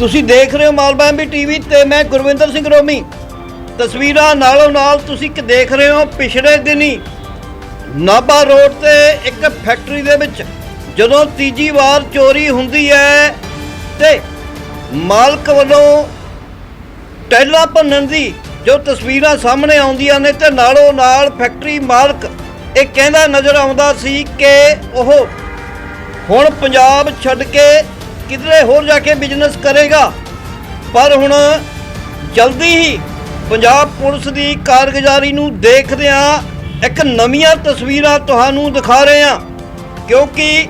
ਤੁਸੀਂ ਦੇਖ ਰਹੇ ਹੋ ਮਾਲਵਾ ਮਾਲਬਾਂਬੀ ਟੀਵੀ ਤੇ ਮੈਂ ਗੁਰਵਿੰਦਰ ਸਿੰਘ ਰੋਮੀ। ਤਸਵੀਰਾਂ ਨਾਲੋਂ ਨਾਲ ਤੁਸੀਂ ਕਿ ਦੇਖ ਰਹੇ ਹੋ ਪਿਛਲੇ ਦਿਨੀ ਨਾਭਾ ਰੋਡ ਤੇ ਇੱਕ ਫੈਕਟਰੀ ਦੇ ਵਿੱਚ ਜਦੋਂ ਤੀਜੀ ਵਾਰ ਚੋਰੀ ਹੁੰਦੀ ਹੈ ਤੇ ਮਾਲਕ ਵੱਲੋਂ ਟੈਲਾ ਭੰਨਣ ਦੀ ਜੋ ਤਸਵੀਰਾਂ ਸਾਹਮਣੇ ਆਉਂਦੀਆਂ ਨੇ ਤੇ ਨਾਲੋਂ ਨਾਲ ਫੈਕਟਰੀ ਮਾਲਕ ਇਹ ਕਹਿੰਦਾ ਨਜ਼ਰ ਆਉਂਦਾ ਸੀ ਕਿ ਉਹ ਹੁਣ ਪੰਜਾਬ ਛੱਡ ਕੇ ਕਿਧਰੇ ਹੋਰ ਜਾ ਕੇ ਬਿਜ਼ਨਸ ਕਰੇਗਾ। ਪਰ ਹੁਣ ਜਲਦੀ ਹੀ ਪੰਜਾਬ ਪੁਲਿਸ ਦੀ ਕਾਰਗੁਜ਼ਾਰੀ ਨੂੰ ਦੇਖਦਿਆਂ ਇੱਕ ਨਵੀਆਂ ਤਸਵੀਰਾਂ ਤੁਹਾਨੂੰ ਦਿਖਾ ਰਹੇ ਹਾਂ। ਕਿਉਂਕਿ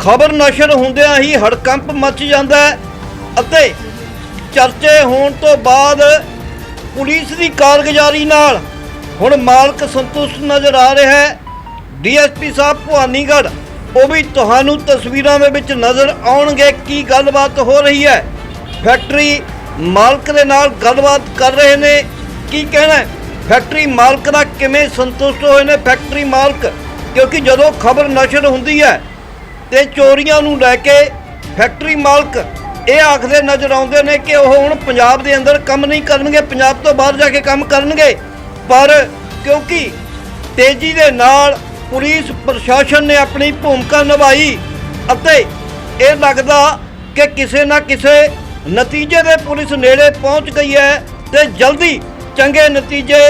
ਖਬਰ ਨਸ਼ਰ ਹੁੰਦਿਆਂ ਹੀ ਹੜਕੰਪ ਮਚ ਜਾਂਦਾ ਹੈ ਅਤੇ ਚਰਚੇ ਹੋਣ ਤੋਂ ਬਾਅਦ ਪੁਲਿਸ ਦੀ ਕਾਰਗੁਜ਼ਾਰੀ ਨਾਲ ਹੁਣ ਮਾਲਕ ਸੰਤੁਸ਼ਟ ਨਜ਼ਰ ਆ ਰਿਹਾ ਹੈ। ਡੀਐਸਪੀ ਸਾਹਿਬ, ਭਵਾਨੀਗੜ੍ਹ। ਉਹ ਵੀ ਤੁਹਾਨੂੰ ਤਸਵੀਰਾਂ ਦੇ ਵਿੱਚ ਨਜ਼ਰ ਆਉਣਗੇ ਕੀ ਗੱਲਬਾਤ ਹੋ ਰਹੀ ਹੈ। ਫੈਕਟਰੀ ਮਾਲਕ ਦੇ ਨਾਲ ਗੱਲਬਾਤ ਕਰ ਰਹੇ ਨੇ। ਕੀ ਕਹਿਣਾ ਫੈਕਟਰੀ ਮਾਲਕ ਦਾ ਕਿਵੇਂ ਸੰਤੁਸ਼ਟ ਹੋਏ ਨੇ ਫੈਕਟਰੀ ਮਾਲਕ? ਕਿਉਂਕਿ ਜਦੋਂ ਖਬਰ ਨਸ਼ਰ ਹੁੰਦੀ ਹੈ ਤੇ ਚੋਰੀਆਂ ਨੂੰ ਲੈ ਕੇ ਫੈਕਟਰੀ ਮਾਲਕ ਇਹ ਆਖਦੇ ਨਜ਼ਰ ਆਉਂਦੇ ਨੇ ਕਿ ਉਹ ਹੁਣ ਪੰਜਾਬ ਦੇ ਅੰਦਰ ਕੰਮ ਨਹੀਂ ਕਰਨਗੇ, ਪੰਜਾਬ ਤੋਂ ਬਾਹਰ ਜਾ ਕੇ ਕੰਮ ਕਰਨਗੇ। ਪਰ ਕਿਉਂਕਿ ਤੇਜ਼ੀ ਦੇ ਨਾਲ ਪੁਲਿਸ ਪ੍ਰਸ਼ਾਸਨ ਨੇ ਆਪਣੀ ਭੂਮਿਕਾ ਨਿਭਾਈ ਅਤੇ ਇਹ ਲੱਗਦਾ ਕਿ ਕਿਸੇ ਨਾ ਕਿਸੇ ਨਤੀਜੇ ਦੇ ਪੁਲਿਸ ਨੇੜੇ ਪਹੁੰਚ ਗਈ ਹੈ ਤੇ ਜਲਦੀ ਚੰਗੇ ਨਤੀਜੇ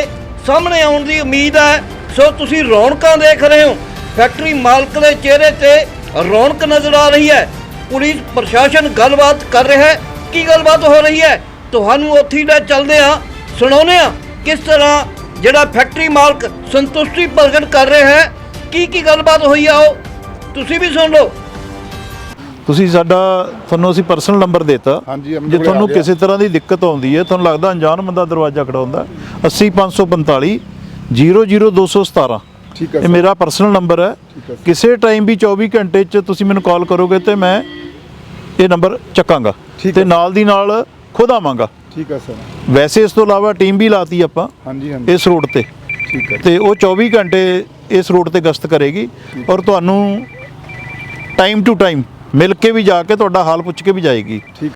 ਸਾਹਮਣੇ ਆਉਣ ਦੀ ਉਮੀਦ ਹੈ। ਸੋ ਤੁਸੀਂ ਰੌਣਕਾਂ ਦੇਖ ਰਹੇ ਹੋ। ਫੈਕਟਰੀ ਮਾਲਕ ਦੇ ਚਿਹਰੇ ਤੇ ਰੌਣਕ ਨਜ਼ਰ ਆ ਰਹੀ ਹੈ। ਪੁਲਿਸ ਪ੍ਰਸ਼ਾਸਨ ਗੱਲਬਾਤ ਕਰ ਰਿਹਾ ਹੈ। ਕੀ ਗੱਲਬਾਤ ਹੋ ਰਹੀ ਹੈ? ਤੁਹਾਨੂੰ ਉੱਥੇ ਹੀ ਲੈ ਚੱਲਦੇ ਆ ਸੁਣਾਉਂਦੇ ਆ ਕਿਸ ਤਰ੍ਹਾਂ ਜਿਹੜਾ ਫੈਕਟਰੀ ਮਾਲਕ ਸੰਤੁਸ਼ਟੀ ਪ੍ਰਗਟ ਕਰ ਰਿਹਾ ਹੈ। ਕੀ ਕੀ ਗੱਲਬਾਤ ਹੋਈ ਆ ਉਹ? ਤੁਸੀਂ ਵੀ ਸੁਣ ਲਓ। ਤੁਸੀਂ ਸਾਡਾ ਤੁਹਾਨੂੰ ਅਸੀਂ ਪਰਸਨਲ ਨੰਬਰ ਦਿੱਤਾ। ਹਾਂਜੀ, ਜੇ ਕੋਲੇ ਤੁਹਾਨੂੰ ਗਿਆ। ਕਿਸੇ ਤਰ੍ਹਾਂ ਦੀ ਦਿੱਕਤ ਆਉਂਦੀ ਹੈ ਤੁਹਾਨੂੰ ਲੱਗਦਾ ਅਣਜਾਣ ਬੰਦਾ ਦਰਵਾਜ਼ਾ ਖੜਾਉਂਦਾ 80545 00217 ਠੀਕ ਹੈ ਇਹ। ਮੇਰਾ ਪਰਸਨਲ ਨੰਬਰ ਹੈ। ਕਿਸੇ ਟਾਈਮ ਵੀ 24 ਘੰਟੇ 'ਚ ਤੁਸੀਂ ਮੈਨੂੰ ਕਾਲ ਕਰੋਗੇ ਤੇ ਮੈਂ ਇਹ ਨੰਬਰ ਚੱਕਾਂਗਾ ਠੀਕ ਤੇ। ਨਾਲ ਦੀ ਨਾਲ ਖੁਦ ਆਵਾਂਗਾ। ਠੀਕ ਹੈ ਸਰ। ਵੈਸੇ ਇਸ ਤੋਂ ਇਲਾਵਾ ਟੀਮ ਵੀ ਲਾਤੀ ਆਪਾਂ ਹਾਂਜੀ ਹਾਂਜੀ। ਇਸ ਰੋਡ ਤੇ। ਠੀਕ ਹੈ। ਤੇ ਉਹ 24 ਘੰਟੇ ਇਸ ਰੋਡ ਤੇ ਗਸ਼ਤ ਕਰੇਗੀ ਔਰ ਤੁਹਾਨੂੰ ਟਾਈਮ ਟੂ ਟਾਈਮ ਮਿਲ ਕੇ ਵੀ ਜਾ ਕੇ ਤੁਹਾਡਾ ਹਾਲ ਪੁੱਛ ਕੇ ਵੀ ਜਾਏਗੀ। ਠੀਕ।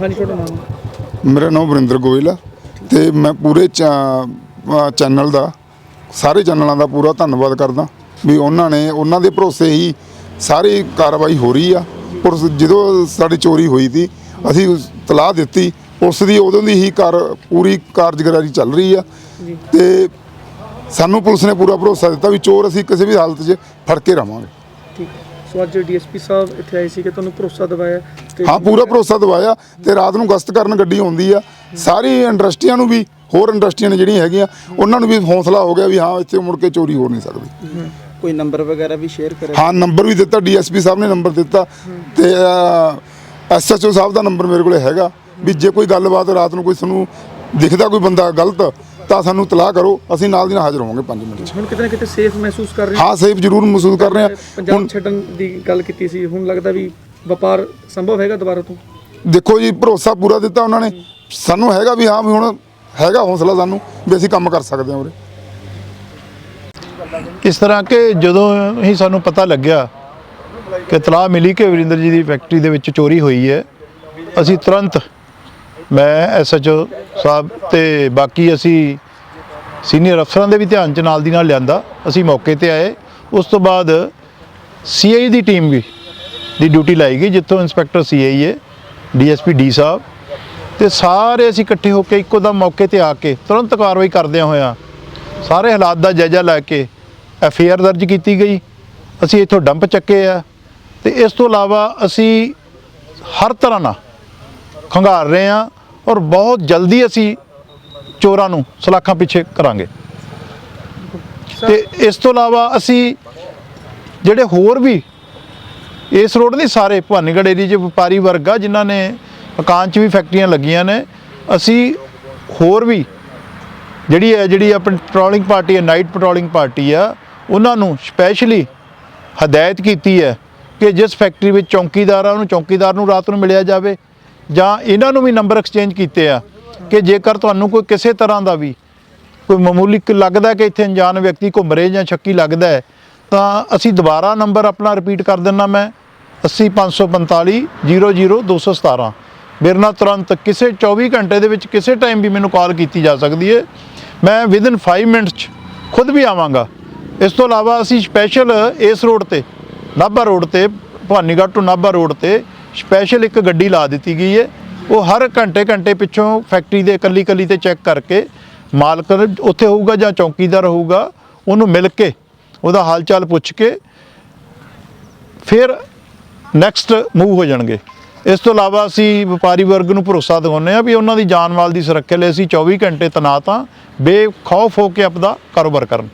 ਹਾਂਜੀ ਤੁਹਾਡਾ ਨਾਮ? ਮੇਰਾ ਨਾਮ ਵਰਿੰਦਰ ਗੋਇਲ ਆ ਤੇ ਮੈਂ ਪੂਰੇ ਚੈਨਲ ਦਾ ਸਾਰੇ ਚੈਨਲਾਂ ਦਾ ਪੂਰਾ ਧੰਨਵਾਦ ਕਰਦਾ ਵੀ ਉਹਨਾਂ ਨੇ ਉਹਨਾਂ ਦੇ ਭਰੋਸੇ ਹੀ ਸਾਰੀ ਕਾਰਵਾਈ ਹੋ ਰਹੀ ਆ। ਪਰ ਜਦੋਂ ਸਾਡੀ ਚੋਰੀ ਹੋਈ ਸੀ ਅਸੀਂ ਉਸ ਤਲਾਹ ਦਿੱਤੀ ਉਸ ਦੀ ਉਦੋਂ ਦੀ ਹੀ ਕਾਰ ਪੂਰੀ ਕਾਰਜਗਰਾਰੀ ਚੱਲ ਰਹੀ ਆ ਤੇ ਸਾਨੂੰ ਪੁਲਿਸ ਨੇ ਪੂਰਾ ਭਰੋਸਾ ਦਿੱਤਾ ਵੀ ਚੋਰ ਅਸੀਂ ਕਿਸੇ ਵੀ ਹਾਲਤ 'ਚ ਫੜ ਕੇ ਰਵਾਂਗੇ। ਠੀਕ ਸੋ ਅੱਜ ਡੀਐਸਪੀ ਸਾਹਿਬ ਇੱਥੇ ਆਏ ਸੀ ਕਿ ਤੁਹਾਨੂੰ ਭਰੋਸਾ ਦਿਵਾਇਆ ਤੇ ਹਾਂ ਪੂਰਾ ਭਰੋਸਾ ਦਵਾਇਆ ਤੇ ਰਾਤ ਨੂੰ ਗਸ਼ਤ ਕਰਨ ਗੱਡੀ ਆਉਂਦੀ ਆ। ਸਾਰੀ ਇੰਡਸਟਰੀਆਂ ਨੂੰ ਵੀ ਹੋਰ ਇੰਡਸਟਰੀਆਂ ਨੇ ਜਿਹੜੀਆਂ ਹੈਗੀਆਂ ਉਹਨਾਂ ਨੂੰ ਵੀ ਹੌਸਲਾ ਹੋ ਗਿਆ ਵੀ ਹਾਂ ਇੱਥੇ ਮੁੜ ਕੇ ਚੋਰੀ ਹੋ ਨਹੀਂ ਸਕਦੀ। ਕੋਈ ਨੰਬਰ ਵਗੈਰਾ ਵੀ ਸ਼ੇਅਰ ਕਰੇ ਹਾਂ ਨੰਬਰ ਵੀ ਦਿੱਤਾ ਡੀਐਸਪੀ ਸਾਹਿਬ ਨੇ ਨੰਬਰ ਦਿੱਤਾ ਤੇ ਐਸਐਚਓ ਸਾਹਿਬ ਦਾ ਨੰਬਰ ਮੇਰੇ ਕੋਲੇ ਹੈਗਾ ਵੀ ਜੇ ਕੋਈ ਗੱਲਬਾਤ ਰਾਤ ਨੂੰ ਕੋਈ ਤੁਹਾਨੂੰ ਦਿਖਦਾ ਕੋਈ ਬੰਦਾ ਗਲਤ ਤਾਂ ਸਾਨੂੰ ਤਲਾਹ ਕਰੋ ਅਸੀਂ ਨਾਲ ਦੀ ਨਾਲ ਹਾਜ਼ਰ ਹੋਵਾਂਗੇ 5 ਮਿੰਟ 'ਚ। ਹੁਣ ਕਿਤੇ ਨਾ ਕਿਤੇ ਸੇਫ ਮਹਿਸੂਸ ਕਰ ਰਹੇ ਹੋ? ਹਾਂ ਸੇਫ ਜ਼ਰੂਰ ਮਹਿਸੂਸ ਕਰ ਰਹੇ ਹਾਂ। ਪੰਜਾਬ ਹੁਣ ਛੱਡਣ ਦੀ ਗੱਲ ਕੀਤੀ ਸੀ ਹੁਣ ਲੱਗਦਾ ਵੀ ਵਪਾਰ ਸੰਭਵ ਹੈਗਾ ਦੁਬਾਰਾ ਤੋਂ? ਦੇਖੋ ਜੀ ਭਰੋਸਾ ਪੂਰਾ ਦਿੱਤਾ ਉਹਨਾਂ ਨੇ। ਸਾਨੂੰ ਹੈਗਾ ਵੀ ਹਾਂ ਵੀ ਹੁਣ ਹੈਗਾ ਹੌਸਲਾ ਸਾਨੂੰ ਵੀ ਅਸੀਂ ਕੰਮ ਕਰ ਸਕਦੇ ਹਾਂ ਉਰੇ। ਇਸ ਤਰ੍ਹਾਂ ਕਿ ਜਦੋਂ ਹੀ ਸਾਨੂੰ ਪਤਾ ਲੱਗਿਆ ਕਿ ਤਲਾਹ ਮਿਲੀ ਕਿ ਵਰਿੰਦਰ ਜੀ ਦੀ ਫੈਕਟਰੀ ਦੇ ਵਿੱਚ ਚੋਰੀ ਹੋਈ ਹੈ ਅਸੀਂ ਤੁਰੰਤ ਮੈਂ ਐਸਐਚਓ ਸਾਹਿਬ ਤੇ ਬਾਕੀ ਅਸੀਂ ਸੀਨੀਅਰ ਅਫਸਰਾਂ ਦੇ ਵੀ ਧਿਆਨ ਚ ਨਾਲ ਦੀ ਨਾਲ ਲਿਆਂਦਾ। ਅਸੀਂ ਮੌਕੇ ਤੇ ਆਏ। ਉਸ ਤੋਂ ਬਾਅਦ ਸੀਆਈ ਦੀ ਟੀਮ ਵੀ ਦੀ ਡਿਊਟੀ ਲਾਈ ਗਈ, ਜਿੱਥੋਂ ਇੰਸਪੈਕਟਰ ਸੀਆਈ ਹੈ ਡੀਐਸਪੀ ਡੀ ਸਾਹਿਬ। ਤੇ ਸਾਰੇ ਅਸੀਂ ਇਕੱਠੇ ਹੋ ਕੇ ਇੱਕੋ ਦਮ ਮੌਕੇ ਤੇ ਆ ਕੇ ਤੁਰੰਤ ਕਾਰਵਾਈ ਕਰਦਿਆਂ ਹੋਇਆਂ ਸਾਰੇ ਹਾਲਾਤ ਦਾ ਜਾਇਜ਼ਾ ਲੈ ਕੇ ਐਫ ਆਈ ਆਰ ਦਰਜ ਕੀਤੀ ਗਈ। ਅਸੀਂ ਇੱਥੋਂ ਡੰਪ ਚੱਕੇ ਆ ਤੇ ਇਸ ਤੋਂ ਇਲਾਵਾ ਅਸੀਂ ਹਰ ਤਰ੍ਹਾਂ ਨਾਲ ਖੰਗਾਰ ਰਹੇ ਆ ਔਰ ਬਹੁਤ ਜਲਦੀ ਅਸੀਂ ਚੋਰਾਂ ਨੂੰ ਸਲਾਖਾਂ ਪਿੱਛੇ ਕਰਾਂਗੇ। ਤੇ ਇਸ ਤੋਂ ਇਲਾਵਾ ਅਸੀਂ ਜਿਹੜੇ ਹੋਰ ਵੀ ਇਸ ਰੋਡ ਦੇ ਸਾਰੇ ਭਵਾਨੀਗੜ੍ਹ ਏਰੀਏ 'ਚ ਵਪਾਰੀ ਵਰਗ ਆ ਜਿਨ੍ਹਾਂ ਨੇ ਮਕਾਨ 'ਚ ਵੀ ਫੈਕਟਰੀਆਂ ਲੱਗੀਆਂ ਨੇ ਅਸੀਂ ਹੋਰ ਵੀ ਜਿਹੜੀ ਹੈ ਜਿਹੜੀ ਆਪਣੀ ਪੈਟਰੋਲਿੰਗ ਪਾਰਟੀ ਹੈ ਨਾਈਟ ਪੈਟਰੋਲਿੰਗ ਪਾਰਟੀ ਆ ਉਹਨਾਂ ਨੂੰ ਸਪੈਸ਼ਲੀ ਹਦਾਇਤ ਕੀਤੀ ਹੈ ਕਿ ਜਿਸ ਫੈਕਟਰੀ ਵਿੱਚ ਚੌਕੀਦਾਰ ਆ ਉਹਨੂੰ ਚੌਕੀਦਾਰ ਨੂੰ ਰਾਤ ਨੂੰ ਮਿਲਿਆ ਜਾਵੇ। ਜਾਂ ਇਹਨਾਂ ਨੂੰ ਵੀ ਨੰਬਰ ਐਕਸਚੇਂਜ ਕੀਤੇ ਆ ਕਿ ਜੇਕਰ ਤੁਹਾਨੂੰ ਕੋਈ ਕਿਸੇ ਤਰ੍ਹਾਂ ਦਾ ਵੀ ਕੋਈ ਮਾਮੂਲੀ ਲੱਗਦਾ ਕਿ ਇੱਥੇ ਅਣਜਾਣ ਵਿਅਕਤੀ ਘੁੰਮ ਰਹੇ ਜਾਂ ਸ਼ੱਕੀ ਲੱਗਦਾ ਹੈ, ਤਾਂ ਅਸੀਂ ਦੁਬਾਰਾ ਨੰਬਰ ਆਪਣਾ ਰਿਪੀਟ ਕਰ ਦਿੰਨਾ ਮੈਂ 80545 00217 ਮੇਰੇ ਨਾਲ ਤੁਰੰਤ ਕਿਸੇ 24 ਘੰਟੇ ਦੇ ਵਿੱਚ ਕਿਸੇ ਟਾਈਮ ਵੀ ਮੈਨੂੰ ਕਾਲ ਕੀਤੀ ਜਾ ਸਕਦੀ ਹੈ। ਮੈਂ ਵਿਦਨ 5 ਮਿੰਟਸ 'ਚ ਖੁਦ ਵੀ ਆਵਾਂਗਾ। ਇਸ ਤੋਂ ਇਲਾਵਾ ਅਸੀਂ ਸਪੈਸ਼ਲ ਇਸ ਰੋਡ ਤੇ, ਨਾਭਾ ਰੋਡ ਤੇ, ਭਵਾਨੀਗੜ੍ਹ ਤੋਂ ਨਾਭਾ ਰੋਡ ਤੇ ਸਪੈਸ਼ਲ ਇੱਕ ਗੱਡੀ ਲਾ ਦਿੱਤੀ ਗਈ ਹੈ। ਉਹ ਹਰ ਘੰਟੇ ਘੰਟੇ ਪਿੱਛੋਂ ਫੈਕਟਰੀ ਦੇ ਇਕੱਲੀ ਇਕੱਲੀ ਤੇ ਚੈੱਕ ਕਰਕੇ ਮਾਲਕ ਉੱਥੇ ਹੋਊਗਾ ਜਾਂ ਚੌਕੀਦਾਰ ਹੋਊਗਾ, ਉਹਨੂੰ ਮਿਲ ਕੇ ਉਹਦਾ ਹਾਲ ਚਾਲ ਪੁੱਛ ਕੇ ਫਿਰ ਨੈਕਸਟ ਮੂਵ ਹੋ ਜਾਣਗੇ। ਇਸ ਤੋਂ ਇਲਾਵਾ ਅਸੀਂ ਵਪਾਰੀ ਵਰਗ ਨੂੰ ਭਰੋਸਾ ਦਿਵਾਉਂਦੇ ਆ ਵੀ ਉਹਨਾਂ ਦੀ ਜਾਨ ਮਾਲ ਦੀ ਸੁਰੱਖਿਆ ਲਈ ਅਸੀਂ 24 ਘੰਟੇ ਤੈਨਾਤ ਹਾਂ। ਬੇਖੌਫ ਹੋ ਕੇ ਆਪਦਾ ਕਾਰੋਬਾਰ ਕਰਨ।